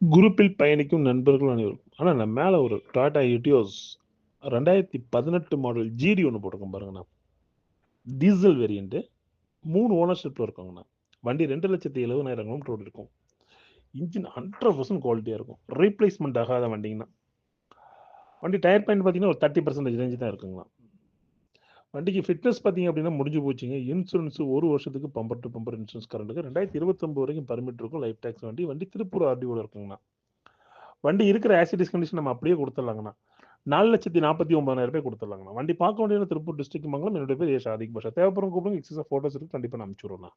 குரூப்பில் பயணிக்கும் நண்பர்கள் அனைவரும். ஆனால் நான் மேலே ஒரு டாடா யூடியோஸ் ரெண்டாயிரத்தி பதினெட்டு மாடல் ஜிடி ஒன்று போட்டிருக்கேன் பாருங்கண்ணா. டீசல் வேரியண்ட்டு மூணு ஓனர்ஷிப்பில் இருக்காங்கண்ணா வண்டி ரெண்டு லட்சத்தி எழுபதாயிரம் கிலோமீட்டர் ஓடி இருக்கும். இன்ஜின் ஹண்ட்ரட் பர்சன்ட் குவாலிட்டியாக இருக்கும். ரீப்ளேஸ்மெண்ட் ஆகாத வண்டிங்கண்ணா. வண்டி டயர் பாயிண்ட் பார்த்தீங்கன்னா ஒரு தேர்ட்டி பர்சன்டேஜ் ரேஞ்சு தான் இருக்குங்கண்ணா. வண்டிக்கு ஃபிட்னஸ் பார்த்தீங்க அப்படின்னா முடிஞ்சு போச்சுங்க. இன்சூரன்ஸ் ஒரு வருஷத்துக்கு பம்பர் டு பம்பர் இன்சூரன்ஸ் கரண்ட்டுக்கு ரெண்டாயிரத்தி இருபத்தொம்பது வரைக்கும் பர்மிட் இருக்கும். லைஃப் டேக்ஸ் வண்டி வண்டி திருப்பூர் ஆர்டிஓவில் இருக்குங்கண்ணா. வண்டி இருக்கிற ஆசிடிஸ் கண்டிஷன் நம்ம அப்படியே கொடுத்துடலாங்கண்ணா. நாலு லட்சத்தி நாற்பத்தி ஒன்பதாயிரம் ரூபாய் கொடுத்துடலாங்கண்ணா. வண்டி பார்க்க வேண்டிய திருப்பூர் டிஸ்ட்ரிக்ட் மங்கலம். என்னுடைய பேர் ஏஷ் ஆதிக் பாஷா. தேவைப்படும் கூப்பிடுங்க. எக்ஸஸ் ஃபோட்டோஸ் இருக்கு. கண்டிப்பாக நான் அனுப்பிச்சுடுறேன்